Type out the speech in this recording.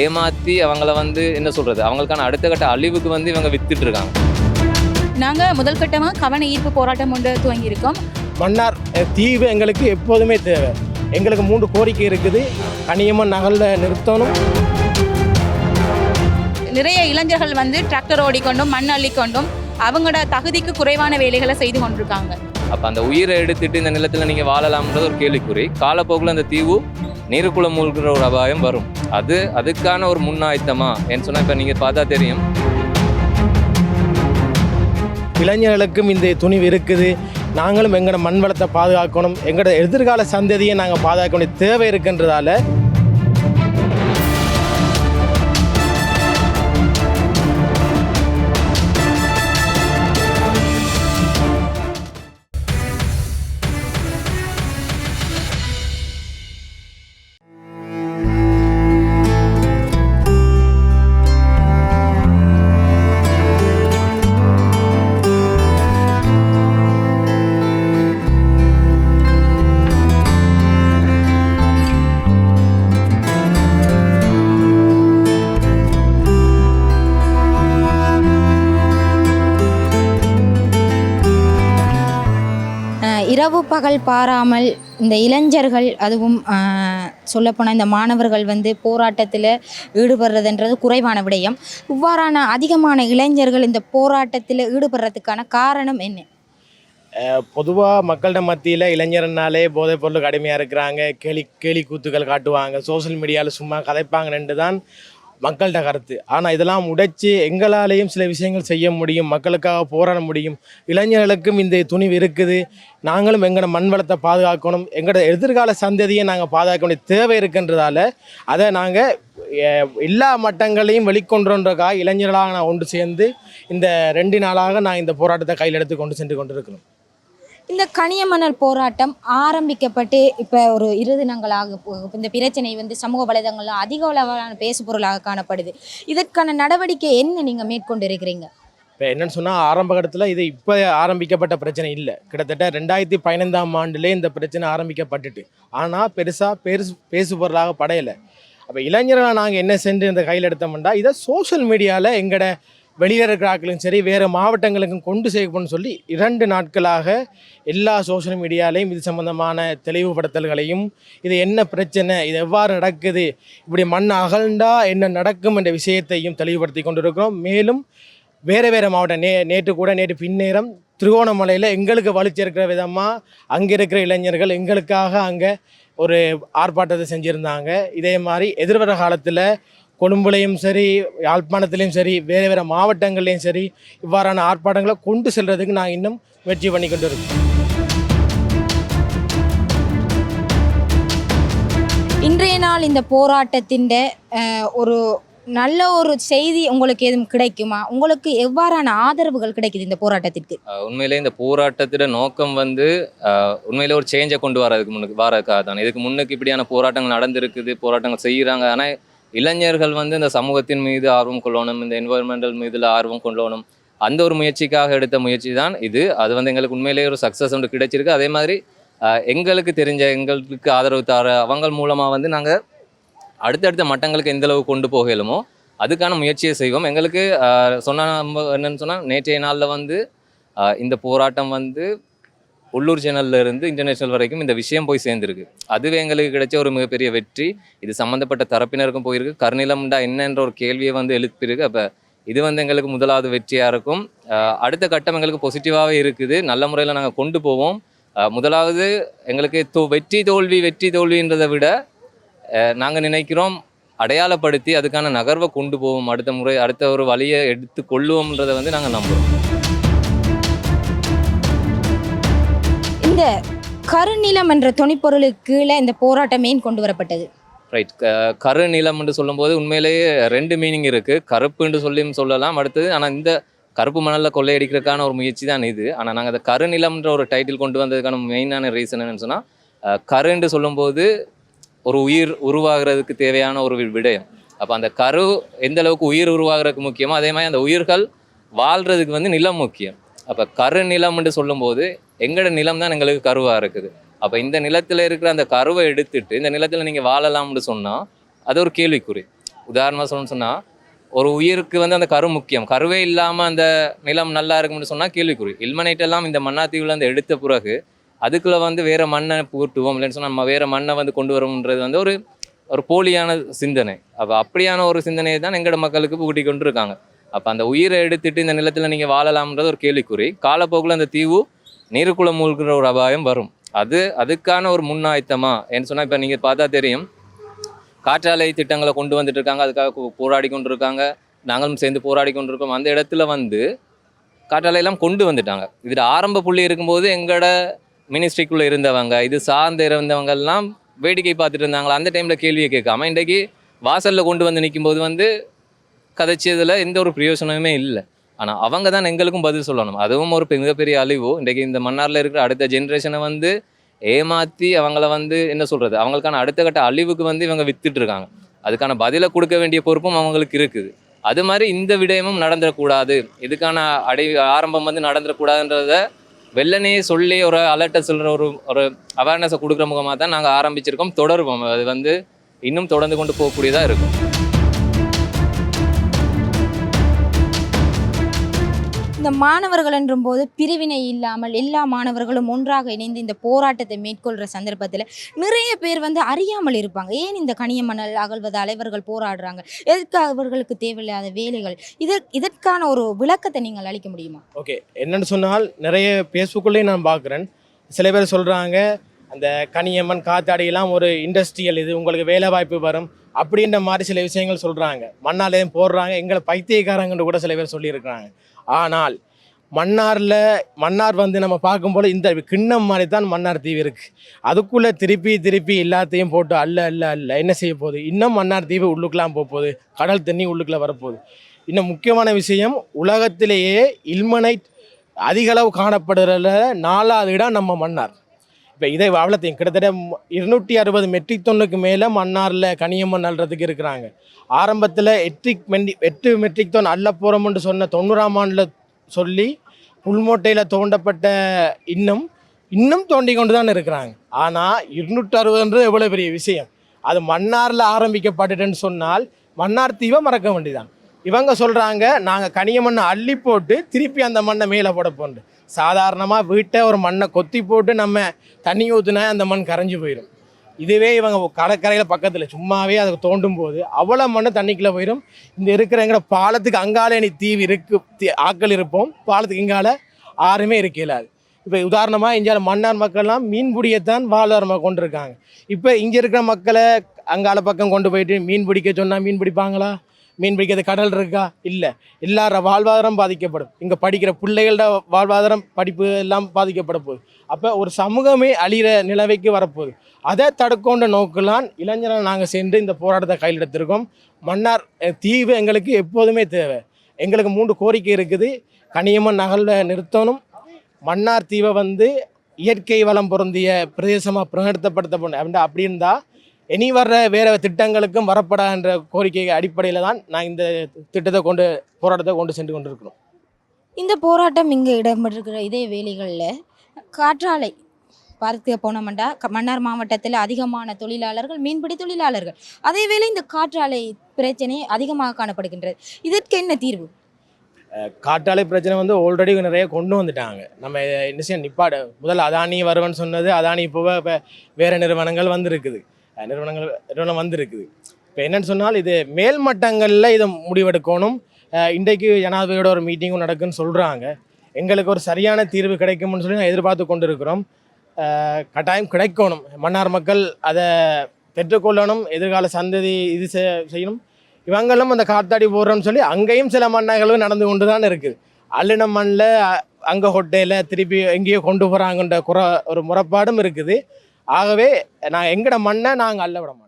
ஏமாற்றி அவங்கள வந்து என்ன சொல்கிறது அவங்களுக்கான அடுத்த கட்ட அழிவுக்கு வந்து இவங்க வித்துட்டு இருக்காங்க நாங்கள் முதல் கட்டமாக கவன ஈர்ப்பு போராட்டம் ஒன்று துவங்கியிருக்கோம். மன்னார் தீவு எங்களுக்கு எப்போதுமே தேவை. எங்களுக்கு மூன்று கோரிக்கை இருக்குது. கனியம்மன் நகலில் நிறுத்தணும். நிறைய இளைஞர்கள் வந்து டிராக்டர் ஓடிக்கொண்டும் மண் அள்ளிக்கொண்டும் அவங்களோட தகுதிக்கு குறைவான வேலைகளை செய்து கொண்டிருக்காங்க. அப்போ அந்த உயிரை எடுத்துட்டு இந்த நிலத்தில் நீங்கள் வாழலாம்ன்றது ஒரு கேள்விக்குறி. காலப்போக்கில் அந்த தீவு நீருக்குள்ள மூழ்கிற ஒரு அபாயம் வரும். அது அதுக்கான ஒரு முன்னாயத்தமா ஏன்னு சொன்னால் இப்போ நீங்கள் பார்த்தா தெரியும். இளைஞர்களுக்கும் இந்த துணிவு இருக்குது. நாங்களும் எங்களோட மண் வளத்தை பாதுகாக்கணும். எங்களோட எதிர்கால சந்ததியை நாங்கள் பாதுகாக்க வேண்டிய தேவை இருக்குன்றதால இரவு பகல் பாராமல் இந்த இளைஞர்கள் அதுவும் சொல்லப்போனால் இந்த மாணவர்கள் வந்து போராட்டத்தில் ஈடுபடுறதுன்றது குறைவான விடயம். இவ்வாறான அதிகமான இளைஞர்கள் இந்த போராட்டத்தில் ஈடுபடுறதுக்கான காரணம் என்ன? பொதுவாக மக்கள்கிட்ட மத்தியில் இளைஞர்னாலே போதைப் பொருளுக்கு அடிமையாக இருக்கிறாங்க. கேலி கேலி கூத்துக்கள் காட்டுவாங்க. சோஷியல் மீடியாவில் சும்மா கதைப்பாங்கன்னு தான் மக்கள்கிட்ட கருத்து. ஆனால் இதெல்லாம் உடைச்சி எங்களாலேயும் சில விஷயங்கள் செய்ய முடியும் மக்களுக்காக போராட முடியும். இளைஞர்களுக்கும் இந்த துணிவு இருக்குது. நாங்களும் எங்களோட மண் வளத்தை பாதுகாக்கணும். எங்களோட எதிர்கால சந்ததியை நாங்கள் பாதுகாக்க வேண்டிய தேவை இருக்குன்றதால அதை நாங்கள் எல்லா மட்டங்களையும் வெளிக்கொண்டோன்றக்காக இளைஞர்களாக நான் ஒன்று சேர்ந்து இந்த ரெண்டு நாளாக நான் இந்த போராட்டத்தை கையில் எடுத்து கொண்டு சென்று கொண்டிருக்கிறோம். இந்த கனியமணல் போராட்டம் ஆரம்பிக்கப்பட்டு இப்போ ஒரு இரு தினங்களாக போ- இந்த பிரச்சனை வந்து சமூக வலைதளங்களில் அதிக அளவிலான பேசு பொருளாக காணப்படுது. இதற்கான நடவடிக்கை என்ன நீங்கள் மேற்கொண்டு இருக்கிறீங்க இப்போ என்னன்னு சொன்னால் ஆரம்ப கட்டத்தில் இது இப்போ ஆரம்பிக்கப்பட்ட பிரச்சனை இல்லை. கிட்டத்தட்ட ரெண்டாயிரத்தி பதினைந்தாம் ஆண்டுலே இந்த பிரச்சனை ஆரம்பிக்கப்பட்டுட்டு. ஆனால் பெருசாக பேசு பேசு பொருளாக படையலை. அப்போ இளைஞர்களாக நாங்கள் என்ன சென்று இந்த கையில் எடுத்தோம்னா இதை சோஷியல் மீடியாவில் எங்களோட வெளியில் இருக்கிற ஆட்களும் சரி வேறு மாவட்டங்களுக்கும் கொண்டு சேர்க்கணும்னு சொல்லி இரண்டு நாட்களாக எல்லா சோஷியல் மீடியாலையும் இது சம்பந்தமான தெளிவுபடுத்தல்களையும் இது என்ன பிரச்சனை இது எவ்வாறு நடக்குது இப்படி மண் அகழ்ந்தா என்ன நடக்கும் என்ற விஷயத்தையும் தெளிவுபடுத்தி கொண்டிருக்கிறோம். மேலும் வேறு வேறு மாவட்டம் நே நேற்று கூட நேற்று பின்னேரம் திருகோணமலையில் எங்களுக்கு வலிச்சிருக்கிற விதமாக அங்கே இருக்கிற இளைஞர்கள் எங்களுக்காக அங்கே ஒரு ஆர்ப்பாட்டத்தை செஞ்சுருந்தாங்க. இதே மாதிரி எதிர்வர காலத்தில் கொழும்புலையும் சரி யாழ்ப்பாணத்துலேயும் சரி வேறு வேறு மாவட்டங்கள்லேயும் சரி இவ்வாறான ஆர்ப்பாட்டங்களை கொண்டு செல்றதுக்கு நாங்கள் இன்னும் முயற்சி பண்ணி கொண்டு இருக்கோம் இன்றைய நாள் இந்த போராட்டத்தின் ஒரு நல்ல ஒரு செய்தி உங்களுக்கு எதுவும் கிடைக்குமா? உங்களுக்கு எவ்வாறான ஆதரவுகள் கிடைக்குது இந்த போராட்டத்திற்கு? உண்மையிலே இந்த போராட்டத்தோட நோக்கம் வந்து உண்மையிலே ஒரு சேஞ்சை கொண்டு வரதுக்கு முன்னுக்கு வரதுக்காக தான் இதுக்கு முன்னுக்கு இப்படியான போராட்டங்கள் நடந்திருக்குது போராட்டங்கள் செய்கிறாங்க. ஆனால் இளைஞர்கள் வந்து இந்த சமூகத்தின் மீது ஆர்வம் கொள்ளணும் இந்த என்வரன்மெண்டல் மீதுல ஆர்வம் கொள்ளணும் அந்த ஒரு முயற்சிக்காக எடுத்த முயற்சி தான் இது. அது வந்து எங்களுக்கு உண்மையிலேயே ஒரு சக்ஸஸ் ஒன்று கிடைச்சிருக்கு. அதே மாதிரி எங்களுக்கு தெரிஞ்ச எங்களுக்கு ஆதரவு தர அவங்க மூலமாக வந்து நாங்கள் அடுத்தடுத்த மட்டங்களுக்கு எந்தளவு கொண்டு போகலுமோ அதுக்கான முயற்சியை செய்வோம். எங்களுக்கு சொன்ன நம்ம என்னன்னு சொன்னால் நேற்றைய நாளில் வந்து இந்த போராட்டம் வந்து உள்ளூர் சேனல்ல இருந்து இன்டர்நேஷனல் வரைக்கும் இந்த விஷயம் போய் சேர்ந்துருக்கு. அதுவே எங்களுக்கு கிடைச்ச ஒரு மிகப்பெரிய வெற்றி. இது சம்மந்தப்பட்ட தரப்பினருக்கும் போயிருக்கு. கருநிலம்டா என்னன்ற ஒரு கேள்வியை வந்து எழுப்பியிருக்கு அப்போ இது வந்து எங்களுக்கு முதலாவது வெற்றியாக இருக்கும். அடுத்த கட்டம் எங்களுக்கு பாசிட்டிவாகவே இருக்குது. நல்ல முறையில் நாங்கள் கொண்டு போவோம். முதலாவது எங்களுக்கு தோ வெற்றி தோல்வி வெற்றி தோல்வின்றதை விட நாங்கள் நினைக்கிறோம் அடையாளப்படுத்தி அதுக்கான நகர்வை கொண்டு போவோம். அடுத்த முறை அடுத்த ஒரு வழியை எடுத்து கொள்ளுவோம்ன்றதை வந்து நாங்கள் நம்புகிறோம் இந்த கருநிலம் என்ற துணைப்பொருளுக்கு கீழே இந்த போராட்டம் ஏன் கொண்டு வரப்பட்டது? ரைட் கரு நிலம் என்று சொல்லும்போது உண்மையிலேயே ரெண்டு மீனிங் இருக்குது கருப்புன்னு சொல்லியும் சொல்லலாம் அடுத்தது. ஆனால் இந்த கருப்பு மணலில் கொள்ளையடிக்கிறதுக்கான ஒரு முயற்சி தான் இது. ஆனால் நாங்கள் அந்த கருநிலம்ன்ற ஒரு டைட்டில் கொண்டு வந்ததுக்கான மெயினான ரீசன் என்னன்னு சொன்னால் கருன்னு சொல்லும்போது ஒரு உயிர் உருவாகிறதுக்கு தேவையான ஒரு வி- விடயம். அப்போ அந்த கரு எந்த அளவுக்கு உயிர் உருவாகிறதுக்கு முக்கியமோ அதே மாதிரி அந்த உயிர்கள் வாழ்கிறதுக்கு வந்து நிலம் முக்கியம். அப்போ கரு நிலம்னு சொல்லும்போது எங்களோட நிலம் தான் எங்களுக்கு கருவாக இருக்குது. அப்போ இந்த நிலத்தில் இருக்கிற அந்த கருவை எடுத்துட்டு இந்த நிலத்தில் நீங்கள் வாழலாம்னு சொன்னால் அது ஒரு கேள்விக்குறி. உதாரணமாக சொல்லணும்னு சொன்னால் ஒரு உயிருக்கு வந்து அந்த கரு முக்கியம். கருவே இல்லாமல் அந்த நிலம் நல்லா இருக்கும்னு சொன்னால் கேள்விக்குறி. இல்மனைட் எல்லாம் இந்த மண்ணாத்தீவில் வந்து எடுத்த பிறகு அதுக்குள்ளே வந்து வேறு மண்ணை பூட்டுவோம். இல்லைன்னு சொன்னால் நம்ம வேறு மண்ணை வந்து கொண்டு வரோம்ன்றது வந்து ஒரு ஒரு போலியான சிந்தனை. அப்போ அப்படியான ஒரு சிந்தனையை தான் எங்களோட மக்களுக்கு பூட்டி கொண்டு இருக்காங்க அப்போ அந்த உயிரை எடுத்துட்டு இந்த நிலத்தில் நீங்கள் வாழலாம்ன்றது ஒரு கேள்விக்குறி. காலப்போக்கில் அந்த தீவு நீருக்குள்ள மூழ்கிற ஒரு அபாயம் வரும். அது அதுக்கான ஒரு முன்னாயத்தமா? ஏன்னு சொன்னால் இப்போ நீங்கள் பார்த்தா தெரியும். காற்றாலை திட்டங்களை கொண்டு வந்துட்டு இருக்காங்க. அதுக்காக போராடி கொண்டு இருக்காங்க நாங்களும் சேர்ந்து போராடி கொண்டு இருக்கோம் அந்த இடத்துல வந்து காற்றாலை எல்லாம் கொண்டு வந்துட்டாங்க. இதில் ஆரம்ப புள்ளி இருக்கும்போது எங்களோட மினிஸ்ட்ரிக்குள்ளே இருந்தவங்க இது சார்ந்து இருந்தவங்கெல்லாம் வேடிக்கை பார்த்துட்டு இருந்தாங்களா? அந்த டைமில் கேள்வியை கேட்காம இன்றைக்கு வாசலில் கொண்டு வந்து நிக்கும்போது வந்து கதைச்சதில் எந்த ஒரு பிரயோஜனமே இல்லை. ஆனால் அவங்க தான் எங்களுக்கும் பதில் சொல்லணும். அதுவும் ஒரு மிகப்பெரிய அழிவு. இன்றைக்கு இந்த மன்னாரில் இருக்கிற அடுத்த ஜென்ரேஷனை வந்து ஏமாற்றி அவங்கள வந்து என்ன சொல்கிறது அவங்களுக்கான அடுத்த கட்ட அழிவுக்கு வந்து இவங்க வித்துட்டு இருக்காங்க. அதுக்கான பதிலை கொடுக்க வேண்டிய பொறுப்பும் அவங்களுக்கு இருக்குது. அது மாதிரி இந்த விடயமும் நடந்துடக்கூடாது. இதுக்கான அடை ஆரம்பம் வந்து நடந்துடக்கூடாதுன்றத வெள்ளனையே சொல்லி ஒரு அலர்ட்டை சொல்கிற ஒரு ஒரு அவேர்னஸை கொடுக்குற முகமாக தான் நாங்கள் ஆரம்பிச்சிருக்கோம் தொடருவோம். அது வந்து இன்னும் தொடர்ந்து கொண்டு போகக்கூடியதாக இருக்கும். இந்த மாணவர்கள் என்றும் போது பிரிவினை இல்லாமல் எல்லா மாணவர்களும் ஒன்றாக இணைந்து இந்த போராட்டத்தை மேற்கொள்கிற சந்தர்ப்பத்தில் நிறைய பேர் வந்து அறியாமல் இருப்பாங்க. ஏன் இந்த கனிய மணல் அகழ்வதால் இவர்கள் போராடுறாங்க? எதற்கு அவர்களுக்கு தேவையில்லாத வேலைகள்? இதற் இதற்கான ஒரு விளக்கத்தை நீங்கள் அளிக்க முடியுமா? ஓகே. என்னன்னு சொன்னால் நிறைய பேஸ்புக்குள்ளேயும் நான் பார்க்குறேன். சில பேர் சொல்கிறாங்க அந்த கனியம்மன் காத்தாடியெல்லாம் ஒரு இண்டஸ்ட்ரியல் இது. உங்களுக்கு வேலை வாய்ப்பு வரும். அப்படின்ற மாதிரி சில விஷயங்கள் சொல்கிறாங்க மண்ணாலையும் போடுறாங்க. எங்களை பைத்தியக்காரங்கன்னு கூட சில பேர் சொல்லியிருக்கிறாங்க. ஆனால் மன்னாரில் மன்னார் வந்து நம்ம பார்க்கும்போது இந்த கிண்ணம் மாதிரி தான் மன்னார் தீவு இருக்குது அதுக்குள்ளே திருப்பி திருப்பி எல்லாத்தையும் போட்டு அல்ல அல்ல அல்ல என்ன செய்ய போகுது? இன்னும் மன்னார் தீவு உள்ளுக்கெலாம் போகுது. கடல் தண்ணி உள்ளுக்குள்ளே வரப்போகுது. இன்னும் முக்கியமான விஷயம் உலகத்திலேயே இல்மனைட் அதிகளவு அளவு நாலாவது இடம் நம்ம மன்னார். இப்போ இதை அவ்வளோத்தையும் கிட்டத்தட்ட இருநூற்றி அறுபது மெட்ரிக் தொன்னுக்கு மேலே மன்னாரில் கனியம்மன் அள்ளுறதுக்கு இருக்கிறாங்க. ஆரம்பத்தில் எட்ரிக் மெண்டி எட்டு மெட்ரிக் தொன் அள்ள போகிறோம்னு சொன்ன தொண்ணூறாம் ஆண்டில் சொல்லி புல்மோட்டையில் தோண்டப்பட்ட இன்னும் இன்னும் தோண்டி கொண்டு தான் இருக்கிறாங்க. ஆனால் இருநூற்றி அறுபதுன்றது எவ்வளோ பெரிய விஷயம்? அது மன்னாரில் ஆரம்பிக்கப்பட்டுட்டுன்னு சொன்னால் மன்னார் தீவை மறக்க வேண்டியதான் இவங்க சொல்கிறாங்க நாங்கள் கனிய மண்ணை அள்ளி போட்டு திருப்பி அந்த மண்ணை மேலே போட போண்டு சாதாரணமாக வீட்டை ஒரு மண்ணை கொத்தி போட்டு நம்ம தண்ணி ஊற்றுனா அந்த மண் கரைஞ்சு போயிடும் இதுவே இவங்க கடற்கரையில் பக்கத்தில் சும்மாவே அதை தோண்டும் போது அவ்வளோ மண் தண்ணிக்குள்ளே போயிடும் இந்த இருக்கிற பாலத்துக்கு அங்காலே நீ தீவு இருக்கு தீ- ஆட்கள் இருப்போம். பாலத்துக்கு இங்கால யாருமே இருக்க இயலாது இப்போ உதாரணமாக இந்தியாவில் மன்னார் மக்கள்லாம் மீன்பிடியத்தான் வாழ்வாரமாக கொண்டிருக்காங்க. இப்போ இங்கே இருக்கிற மக்களை அங்கால பக்கம் கொண்டு போயிட்டு மீன் பிடிக்க சொன்னால் மீன் பிடிப்பாங்களா? மீன் பிடிக்கிறது கடல் இருக்கா? இல்லை. எல்லார வாழ்வாதாரம் பாதிக்கப்படும். இங்கே படிக்கிற பிள்ளைகளோட வாழ்வாதாரம் படிப்பு எல்லாம் பாதிக்கப்பட போகுது. அப்போ ஒரு சமூகமே அழிகிற நிலவைக்கு வரப்போகுது. அதை தடுக்கொண்ட நோக்கெல்லாம் இளைஞரை நாங்கள் சென்று இந்த போராட்டத்தை கையில் எடுத்திருக்கோம் மன்னார் தீவு எங்களுக்கு எப்போதுமே தேவை. எங்களுக்கு மூன்று கோரிக்கை இருக்குது. கனியம்மன் நகலில் நிறுத்தணும். மன்னார் தீவை வந்து இயற்கை வளம் பொருந்திய பிரதேசமாக பிரகடனப்படுத்தப்படணும் அப்படின்னா அப்படி இருந்தால் இனி வர்ற வேறு திட்டங்களுக்கும் வரப்படா என்ற கோரிக்கை அடிப்படையில் தான் நான் இந்த திட்டத்தை கொண்டு போராட்டத்தை கொண்டு சென்று கொண்டிருக்கிறோம். இந்த போராட்டம் இங்கே இடம்பெற்றிருக்கிற இதே வேலைகளில் காற்றாலை பார்க்க போனோம்டா. மன்னார் மாவட்டத்தில் அதிகமான தொழிலாளர்கள் மீன்பிடி தொழிலாளர்கள். அதே வேளை இந்த காற்றாலை பிரச்சனை அதிகமாக காணப்படுகின்றது. இதற்கு என்ன தீர்வு? காற்றாலை பிரச்சனை வந்து ஆல்ரெடி நிறைய கொண்டு வந்துட்டாங்க. நம்ம என்ன செய்ய நிப்பாடு. முதல்ல அதானி வருவன்னு சொன்னது அதானி இப்போ வேறு நிறுவனங்கள் வந்திருக்குது. நிறுவனங்கள் நிறுவனம் வந்திருக்குது. இப்போ என்னன்னு சொன்னால் இது மேல் மட்டங்களில் இதை முடிவெடுக்கணும். இன்றைக்கு ஜனாதிபதியோட ஒரு மீட்டிங்கும் நடக்குன்னு சொல்கிறாங்க எங்களுக்கு ஒரு சரியான தீர்வு கிடைக்கும்னு சொல்லி நான் எதிர்பார்த்து கொண்டு இருக்கிறோம் கட்டாயம் கிடைக்கணும். மன்னார் மக்கள் அதை பெற்றுக்கொள்ளணும் எதிர்கால சந்ததி இது செய்யணும். இவங்களும் அந்த காத்தாடி போடுறோம்னு சொல்லி அங்கேயும் சில மன்னர்களும் நடந்து கொண்டு தான் இருக்குது அல்லின மண்ணில் அங்கே ஹொட்டையில் திருப்பி எங்கேயோ கொண்டு போகிறாங்கன்ற குறை ஒரு முறைப்பாடும் இருக்குது. ஆகவே நாங்கள் எங்கட மண்ணை நாங்கள் அள்ள விட மாட்டோம்.